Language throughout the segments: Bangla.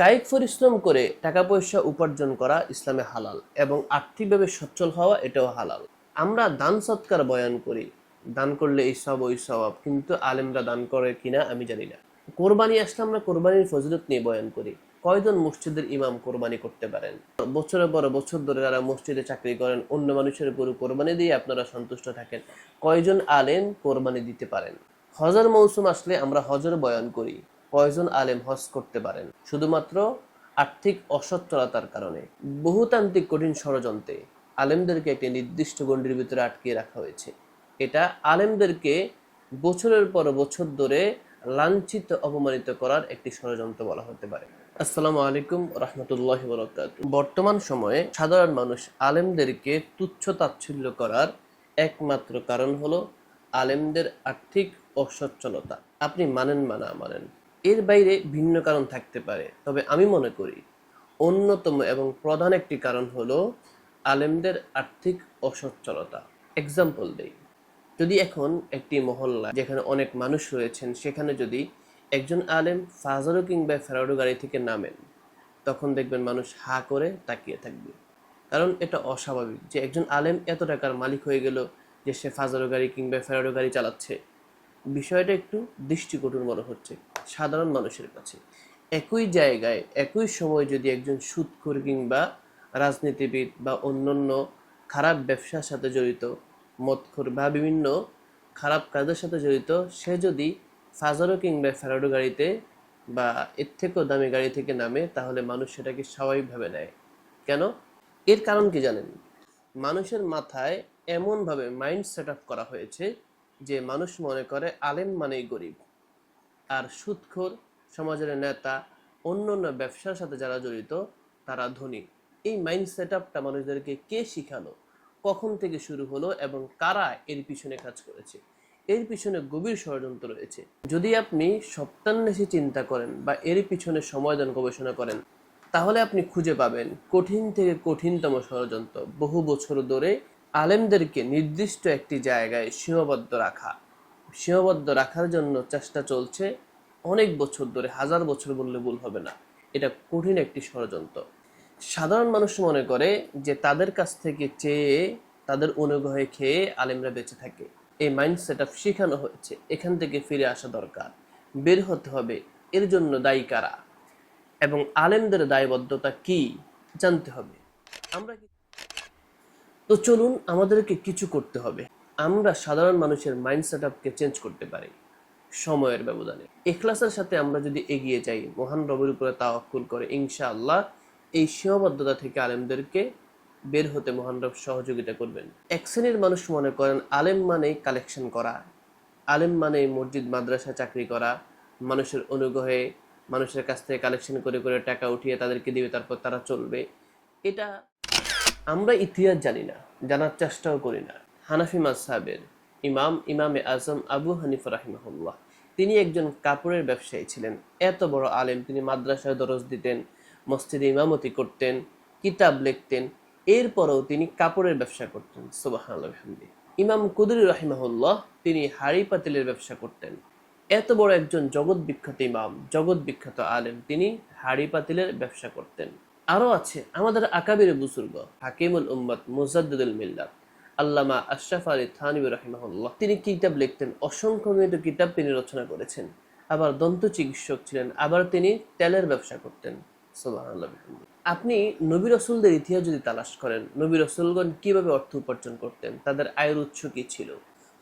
কায়িক পরিশ্রম করে টাকা পয়সা উপার্জন করা ইসলামে হালাল এবং আর্থিকভাবে সচ্ছল হওয়া এটাও হালাল। আমরা দান সৎকার বয়ান করি। দান করলে এই সব, ওই স্বভাব কিন্তু আলেমরা দান করে কিনা আমি জানি না। কোরবানি আসলে আমরা কোরবানির ফজিলত নিয়ে বয়ান করি। কয়জন মসজিদের ইমাম কোরবানি করতে পারেন? বছরের পর বছর ধরে যারা মসজিদে চাকরি করেন, অন্য মানুষের গরু কোরবানি দিয়ে আপনারা সন্তুষ্ট থাকেন। কয়জন আলেম কোরবানি দিতে পারেন? হজর মৌসুম আসলে আমরা হজর বয়ান করি। কয়জন আলেম হজ করতে পারেন, শুধুমাত্র আর্থিক অসচ্ছলতার কারণে। বহুতান্ত্রিক কঠিন ষড়যন্ত্রে আলেমদেরকে একটি নির্দিষ্ট গণ্ডির ভিতরে আটকিয়ে রাখা হয়েছে। এটা আলেমদেরকে বছরের পর বছর ধরে লাঞ্ছিত, অপমানিত করার একটি ষড়যন্ত্র বলা হতে পারে। আসসালামু আলাইকুম রহমতুল্লাহ বরকাত বর্তমান সময়ে সাধারণ মানুষ আলেমদেরকে তুচ্ছ তাচ্ছিল্য করার একমাত্র কারণ হলো আলেমদের আর্থিক অসচ্ছলতা। আপনি মানেন বা না মানেন? এর বাইরে ভিন্ন কারণ থাকতে পারে। তবে আমি মনে করি অন্যতম এবং প্রধান একটি কারণ হলো আলেমদের আর্থিক অসচ্ছলতা। এক্সাম্পল দেই। যদি এখন একটি মহল্লা যেখানে অনেক মানুষ রয়েছেন, সেখানে যদি একজন আলেম ফাজারো কিংবা ফেরাডো গাড়ি থেকে নামেন, তখন দেখবেন মানুষ হা করে তাকিয়ে থাকবে। কারণ এটা অস্বাভাবিক যে একজন আলেম এত টাকার মালিক হয়ে গেল যে সে ফাজারো গাড়ি কিংবা ফেরাডো গাড়ি চালাচ্ছে। বিষয়টা একটু দৃষ্টিকটুর মনে হচ্ছে। সাধারণ মানুষের কাছে। একই জায়গায়, একই সময় যদি একজন সুদখোর কিংবা রাজনীতিবিদ বা অন্যান্য খারাপ ব্যবসার সাথে জড়িত, মদখোর বা বিভিন্ন খারাপ কাজের সাথে জড়িত, সে যদি ফাজারো কিংবা ফেরাডো গাড়িতে বা এর থেকেও দামি গাড়ি থেকে নামে, তাহলে মানুষ সেটাকে স্বাভাবিকভাবে নেয়। কেন? এর কারণ কি জানেন? মানুষের মাথায় এমনভাবে মাইন্ড সেট আপ করা হয়েছে যে মানুষ মনে করে আলেম মানেই গরিব। আর সুদখোর সমাজের নেতা, অন্য অন্য ব্যবসার সাথে যারা জড়িত, তারা ধনী। এই মাইন্ড সেট আপটা মানুষদেরকে কে শিখালো? কখন থেকে শুরু হলো এবং কারা এর পিছনে কাজ করেছে? এর পিছনে গভীর ষড়যন্ত্র রয়েছে। যদি আপনি সপ্তান্বেষী চিন্তা করেন বা এর পিছনে সময়দান গবেষণা করেন, তাহলে আপনি খুঁজে পাবেন কঠিন থেকে কঠিনতম ষড়যন্ত্র। বহু বছর ধরে আলেমদেরকে নির্দিষ্ট একটি জায়গায় সীমাবদ্ধ রাখা। সীমাবদ্ধ রাখার জন্য চেষ্টা চলছে অনেক বছর ধরে, হাজার বছর বললে ভুল হবে না। এটা কঠিন একটি ষড়যন্ত্র। সাধারণ মানুষ মনে করে যে তাদের কাছ থেকে চেয়ে তাদের অনুগ্রহে খেয়ে আলেমরা বেঁচে থাকে। এই মাইন্ড সেট আপ শেখানো হয়েছে। এখান থেকে ফিরে আসা দরকার। বের হতে হবে। এর জন্য দায়ী কারা? এবং আলেমদের দায়বদ্ধতা কি? জানতে হবে। আমরা তো চলুন, আমাদেরকে কিছু করতে হবে। আমরা সাধারণ মানুষের মাইন্ড সেট আপকে চেঞ্জ করতে পারি সময়ের ব্যবধানে। এখলাসের সাথে আমরা যদি এগিয়ে যাই, মহান রবের উপরে তাওয়াক্কুল করে, ইনশাআল্লাহ এই সীমাবদ্ধতা থেকে আলেমদেরকে বের হতে মহান রব সহযোগিতা করবেন। এক শ্রেণির মানুষ মনে করেন, আলেম মানেই কালেকশন করা, আলেম মানে মসজিদ, মাদ্রাসা, চাকরি করা, মানুষের অনুগ্রহে মানুষের কাছ থেকে কালেকশন করে করে টাকা উঠিয়ে তাদেরকে দিবে, তারপর তারা চলবে। এটা আমরা ইতিহাস জানি না, জানার চেষ্টাও করি না। হানাফি মাসাবের ইমাম, ইমামে আজম আবু হানিফ রাহিমাহুল্লাহ। তিনি একজন কাপড়ের ব্যবসায়ী ছিলেন। এত বড় আলেম, তিনি মাদ্রাসায় দরজ দিতেন, মসজিদে ইমামতি করতেন, কিতাব লিখতেন, এরপরও তিনি কাপড়ের ব্যবসা করতেন। সুবাহান্লাহ ইমাম কুদুরি রাহিমাহুল্লাহ, তিনি হাড়ি পাতিলের ব্যবসা করতেন। এত বড় একজন জগৎ বিখ্যাত ইমাম, জগৎ বিখ্যাত আলেম, তিনি হাড়ি পাতিলের ব্যবসা করতেন। আরও আছে আমাদের আকাবির বুসুর্গ হাকিমুল উম্মত মুজাদ্দুল মিল্লাত। আল্লামা আশরাফ আলী থানবী রাহিমাহুল্লাহ। তিনি কিতাব লিখতেন, অসংখ্য কিতাব তিনি রচনা করেছেন। আবার দন্ত চিকিৎসক ছিলেন, আবার তিনি তেলের ব্যবসা করতেন। আপনি নবী রসুলদের ইতিহাস যদি তালাশ করেন, নবী রসুলগণ কীভাবে অর্থ উপার্জন করতেন, তাদের আয়ের উৎস কি ছিল?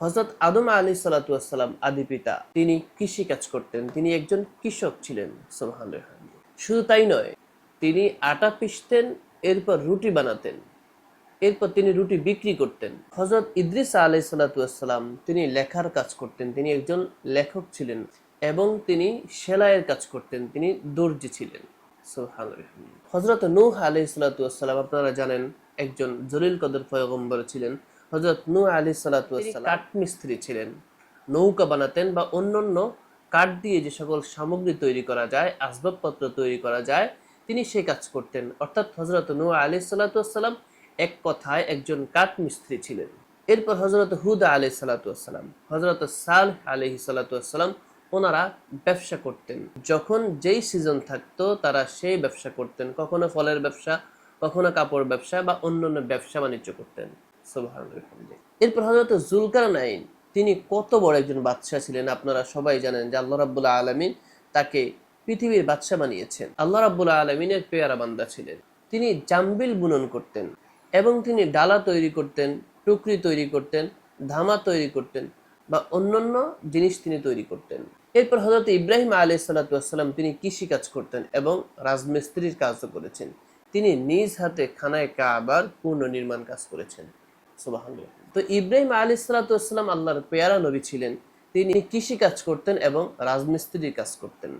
হজরত আদম আলী সালাতাম আদি পিতা, তিনি কৃষি কাজ করতেন, তিনি একজন কৃষক ছিলেন। বিহামদিহি। শুধু তাই নয়, তিনি আটা পিষতেন, এরপর রুটি বানাতেন। এরপর তিনি রুটি বিক্রি করতেন। হজরত ইদ্রিস আলাই সালাতাম তিনি লেখার কাজ করতেন। তিনি একজন লেখক ছিলেন এবং তিনি সেলাইয়ের কাজ করতেন। তিনি দর্জি ছিলেন। হজরত নূহ আলি সালাতাম আপনারা জানেন একজন জলিল কদর পয়গম্বর ছিলেন। হজরত নূহ আলি সালাতাম কাঠমিস্ত্রি ছিলেন। নৌকা বানাতেন বা অন্যান্য কাঠ দিয়ে যে সকল সামগ্রী তৈরি করা যায় আসবাবপত্র তৈরি করা যায় তিনি সেই কাজ করতেন। অর্থাৎ হজরত নূহ আলি সালাতাম এক কথায় একজন কাঠ মিস্ত্রি ছিলেন। এরপর হজরত হুদা আলি সালাতাম হজরত সাল আলহি সালাতাম ওনারা ব্যবসা করতেন। যখন যেই সিজন থাকতো তারা সেই ব্যবসা করতেন। কখনো ফলের ব্যবসা, কখনো কাপড় ব্যবসা বা অন্যান্য ব্যবসা বাণিজ্য করতেন। এরপর হজরত জুলকার নাইন তিনি কত বড় একজন বাদশাহ ছিলেন আপনারা সবাই জানেন যে আল্লাহ রাব্বুল আলমিন তাকে পৃথিবীর বাদশাহ বানিয়েছেন। আল্লাহ রাব্বুল আলমিনের পেয়ারা বান্দা ছিলেন। তিনি জাম্বিল বুনন করতেন। এবং তিনি ডালা তৈরি করতেন, টুকরি তৈরি করতেন, ধামা তৈরি করতেন বা অন্যান্য জিনিস তিনি তৈরি করতেন এরপর হজরত ইব্রাহিম আলী সাল্লাতাম তিনি কৃষি কাজ করতেন এবং রাজমিস্ত্রির কাজও করেছেন তিনি নিজ হাতে খানায় কাবার পুনর্নির্মাণ কাজ করেছেন। তো ইব্রাহিম আলী সাল্লাতাম আল্লাহর পেয়ারা নবী ছিলেন তিনি কৃষি কাজ করতেন এবং রাজমিস্ত্রির কাজ করতেন।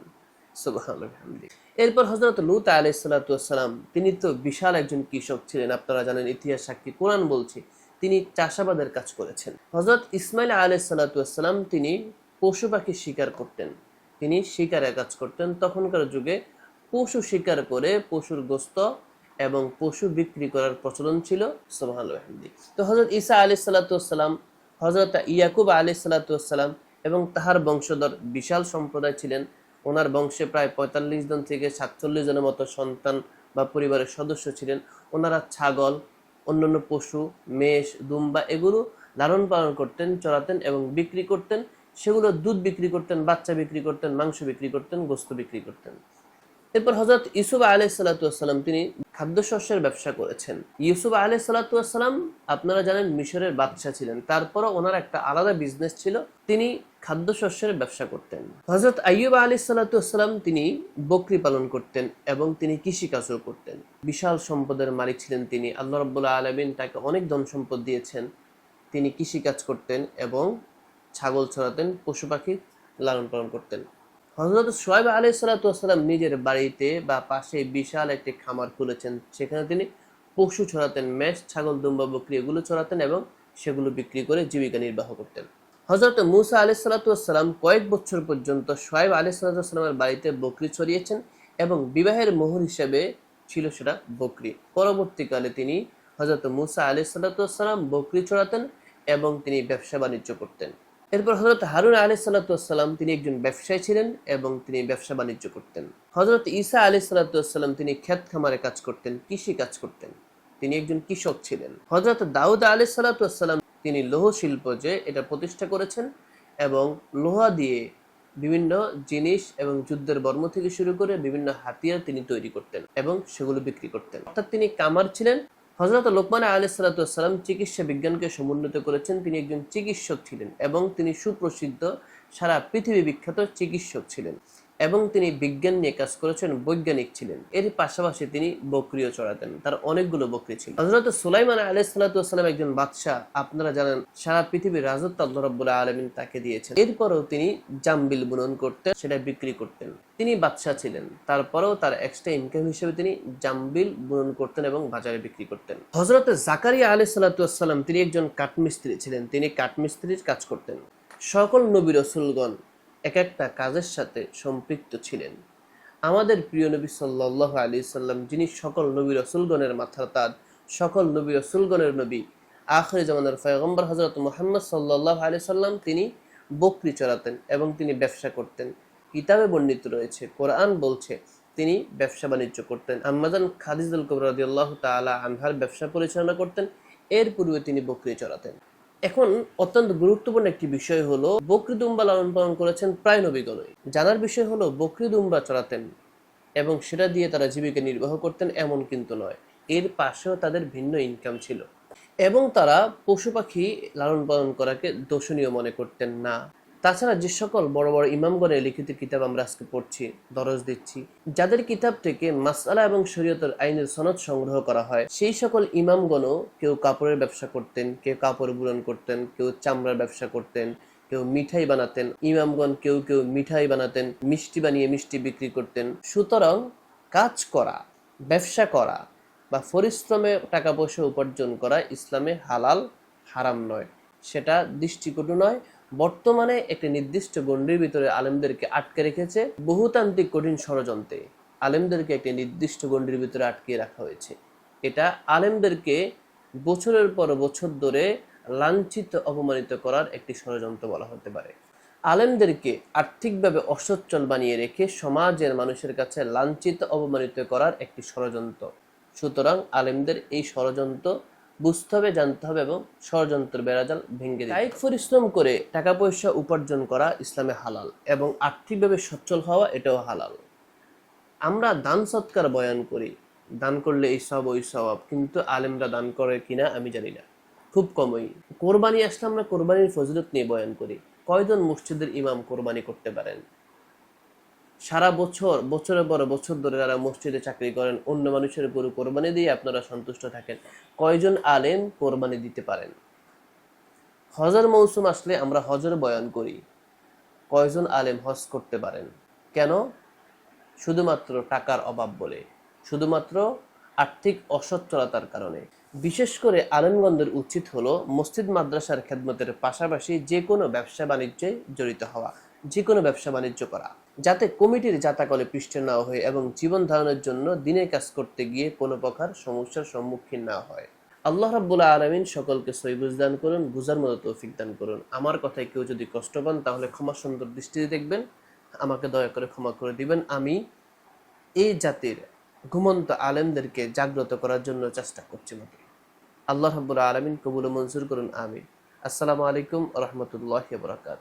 এরপর হজরত লুত আলী সাল্লাতাম তিনি তো বিশাল একজন কৃষক ছিলেন, আপনারা জানেন ইতিহাস সাক্ষী কোরআন বলছে, তিনি চাষাবাদের কাজ করেছেন। হজরত ইসমাইল আলী সাল্লাতাম তিনি পশু পাখি শিকার করতেন। তিনি শিকারের কাজ করতেন। তখনকার যুগে পশু শিকার করে পশুর গোস্ত এবং পশু বিক্রি করার প্রচলন ছিল সুবহানাল্লাহ তো হজরত ঈসা আলী সাল্লাতাম হজরত ইয়াকুব আলী সাল্লাতাম এবং তাহার বংশধর বিশাল সম্প্রদায় ছিলেন ওনার বংশে প্রায় পঁয়তাল্লিশ জন থেকে সাতচল্লিশ জনের মতো সন্তান বা পরিবারের সদস্য ছিলেন। ওনারা ছাগল, অন্যান্য পশু, মেষ, দুম্বা এগুলো লালন পালন করতেন, চড়াতেন এবং বিক্রি করতেন। সেগুলো দুধ বিক্রি করতেন, বাচ্চা বিক্রি করতেন, মাংস বিক্রি করতেন, গোস্ত বিক্রি করতেন। এরপর হজরত ইসুফ আলাই সাল্লাম তিনি খাদ্যশস্যের ব্যবসা করেছেন। ইউসুফ আলাই সাল্লাতাম আপনারা জানেন মিশরের বাদশাহ ছিলেন। তারপরও ওনার একটা আলাদা বিজনেস ছিল, তিনি খাদ্যশস্যের ব্যবসা করতেন। হজরত আইয়ুব আলী সাল্লাতাম তিনি বকরি পালন করতেন এবং তিনি কৃষিকাজও করতেন। বিশাল সম্পদের মালিক ছিলেন তিনি। আল্লাহ রব্বুল্লাহ আলমিন তাকে অনেক ধন সম্পদ দিয়েছেন। তিনি কৃষিকাজ করতেন এবং ছাগল ছড়াতেন, পশু পাখি লালন পালন করতেন। হজরত সোয়েব আলী সাল্লাম নিজের বাড়িতে বা পাশে বিশাল একটি খামার খুলেছেন। সেখানে তিনি পশু ছড়াতেন মেষ, ছাগল, দুম্বা, বকরি এগুলো ছড়াতেন এবং সেগুলো বিক্রি করে জীবিকা নির্বাহ করতেন। হজরত মুসা আলি সাল্লাতাম কয়েক বছর পর্যন্ত সোয়েব আলী সাল্লামের বাড়িতে বকরি ছড়িয়েছেন এবং বিবাহের মোহর হিসেবে ছিল সেটা বকরি। পরবর্তীকালে তিনি হজরত মুসা আলি সাল্লাতাম বকরি ছড়াতেন এবং তিনি ব্যবসা বাণিজ্য করতেন। এরপর হজরত হারুন আলী সাল্লাতাম তিনি একজন ব্যবসায়ী ছিলেন এবং তিনি ব্যবসা বাণিজ্য করতেন। হজরত ঈসা আলী সাল্লাতাম তিনি ক্ষেত খামারে কাজ করতেন, কৃষি কাজ করতেন। তিনি একজন কৃষক ছিলেন। হজরত দাউদ আলী সাল্লাতাম তিনি লৌহ শিল্প যে এটা প্রতিষ্ঠা করেছেন এবং লোহা দিয়ে বিভিন্ন জিনিস এবং যুদ্ধের বর্ম থেকে শুরু করে বিভিন্ন হাতিয়ার তিনি তৈরি করতেন এবং সেগুলো বিক্রি করতেন। অর্থাৎ তিনি কামার ছিলেন হজরত লোকমান আলী সাল্লাতাম চিকিৎসা বিজ্ঞানকে সমুন্নত করেছেন। তিনি একজন চিকিৎসক ছিলেন এবং তিনি সুপ্রসিদ্ধ সারা পৃথিবী বিখ্যাত চিকিৎসক ছিলেন। এবং তিনি বিজ্ঞান নিয়ে কাজ করেছেন, বৈজ্ঞানিক ছিলেন। এর পাশাপাশি তিনি বকরিও চড়াতেন। তার অনেকগুলো বকরি ছিল। হজরত সুলাইমান আলী সাল্লাতাম একজন বাদশাহ, আপনারা জানেন, সারা পৃথিবীর রাজত্ব আল্লাহ আলমিন তাকে দিয়েছেন। এরপরেও তিনি জাম্বিল বুনন করতেন সেটা বিক্রি করতেন। তিনি বাদশাহ ছিলেন। তারপরেও তার এক্সট্রা ইনকাম হিসেবে তিনি জাম্বিল বুনন করতেন এবং বাজারে বিক্রি করতেন। হজরত জাকারিয়া আলী সাল্লাতাম তিনি একজন কাঠমিস্ত্রি ছিলেন। তিনি কাঠমিস্ত্রির কাজ করতেন। সকল নবী রসুলগণ এক একটা কাজের সাথে সম্পৃক্ত ছিলেন। আমাদের প্রিয় নবী সাল্লাহ আলী সাল্লাম, যিনি সকল নবী রসুলগণের মাথার তাজ, সকল নবী রসুলগণের নবী, আখরি জামানের ফয়গম্বর হজরত মোহাম্মদ সাল্লাহ আলি সাল্লাম তিনি বকরি চড়াতেন এবং তিনি ব্যবসা করতেন। কিতাবে বর্ণিত রয়েছে, কোরআন বলছে তিনি ব্যবসা বাণিজ্য করতেন। আম্মাজান খাদিজুল কবরাদি আল্লাহ তালা আনহার ব্যবসা পরিচালনা করতেন, এর পূর্বে তিনি বকরি চড়াতেন। এখন অত্যন্ত গুরুত্বপূর্ণ একটি বিষয় হলো, বকরি দুম্বা লালন পালন করেছেন প্রায় নবীগণই জানার বিষয় হলো, বকরি দুম্বা চড়াতেন এবং সেটা দিয়ে তারা জীবিকা নির্বাহ করতেন এমন কিন্তু নয়। এর পাশেও তাদের ভিন্ন ইনকাম ছিল। এবং তারা পশু পাখি লালন পালন করাকে দোষণীয় মনে করতেন না। তাছাড়া যে সকল বড় বড় ইমামগণের লিখিত কিতাব আমরা আজকে পড়ছি, দরজ দিচ্ছি, যাদের কিতাব থেকে মাসালা এবং শরীয়তের আইনের সনদ সংগ্রহ করা হয়, সেই সকল ইমামগণও কেউ কাপড়ের ব্যবসা করতেন, কেউ কাপড় বুনন করতেন, কেউ চামড়ার ব্যবসা করতেন, কেউ মিঠাই বানাতেন, ইমামগণ কেউ কেউ মিঠাই বানাতেন, মিষ্টি বানিয়ে মিষ্টি বিক্রি করতেন। সুতরাং কাজ করা, ব্যবসা করা বা পরিশ্রমে টাকা পয়সা উপার্জন করা ইসলামে হালাল, হারাম নয়। সেটা দৃষ্টিকটু নয় বর্তমানে একটি নির্দিষ্ট গণ্ডির ভিতরে আলেমদেরকে আটকে রেখেছে বহুতান্ত্রিক কঠিন ষড়যন্ত্রে আলেমদেরকে একটি নির্দিষ্ট গণ্ডির ভিতরে আটকে রাখা হয়েছে। এটা আলেমদেরকে বছরের পর বছর ধরে লাঞ্ছিত, অপমানিত করার একটি ষড়যন্ত্র বলা হতে পারে। আলেমদেরকে আর্থিকভাবে অসচ্ছল বানিয়ে রেখে সমাজের মানুষের কাছে লাঞ্ছিত, অপমানিত করার একটি ষড়যন্ত্র। সুতরাং আলেমদের এই ষড়যন্ত্র বুঝতে হবে জানতে হবে এবং ষড়যন্ত্র বেড়াজাল ভেঙে কায়িক পরিশ্রম করে টাকা পয়সা উপার্জন করা ইসলামে হালাল এবং আর্থিকভাবে সচ্ছল হওয়া এটাও হালাল। আমরা দান সৎকার বয়ান করি। দান করলে এই সব ওই স্বভাব কিন্তু আলেমরা দান করে কিনা আমি জানি না। খুব কমই। কোরবানি আসলে আমরা কোরবানির ফজিলত নিয়ে বয়ান করি। কয়জন মসজিদের ইমাম কোরবানি করতে পারেন? সারা বছর, বছরের পর বছর ধরে যারা মসজিদে চাকরি করেন, অন্য মানুষের গরু কোরবানি দিয়ে আপনারা সন্তুষ্ট থাকেন। কয়জন আলেম কোরবানি দিতে পারেন? হজের মৌসুম আসলে আমরা হজের বয়ান করি। কয়জন আলেম হজ করতে পারেন? কেন? শুধুমাত্র টাকার অভাব বলে। শুধুমাত্র আর্থিক অসচ্ছলতার কারণে। বিশেষ করে আলেমগঞ্জের উচিত হলো মসজিদ, মাদ্রাসার খেদমতের পাশাপাশি যে কোনো ব্যবসা বাণিজ্যে জড়িত হওয়া, যে কোনো ব্যবসা বাণিজ্য করা। যাতে কমিটির জাতাকলে পৃষ্ঠে না হয়ে এবং জীবন ধারণের জন্য দিনের কাজ করতে গিয়ে কোনো প্রকার সমস্যার সম্মুখীন না হয়। আল্লাহ রাব্বুল্লাহ আলমিন সকলকে সৈবুজ দান করুন, বুঝার মতো তৌফিক দান করুন। আমার কথায় কেউ যদি কষ্ট পান, তাহলে ক্ষমা সুন্দর দৃষ্টিতে দেখবেন। আমাকে দয়া করে ক্ষমা করে দিবেন। আমি এই জাতির ঘুমন্ত আলেমদেরকে জাগ্রত করার জন্য চেষ্টা করছি মাত্র। আল্লাহ রাব্বুল আলমিন কবুল মঞ্জুর করুন আমি আসসালামু আলাইকুম রহমতুল্লাহ বরাকাত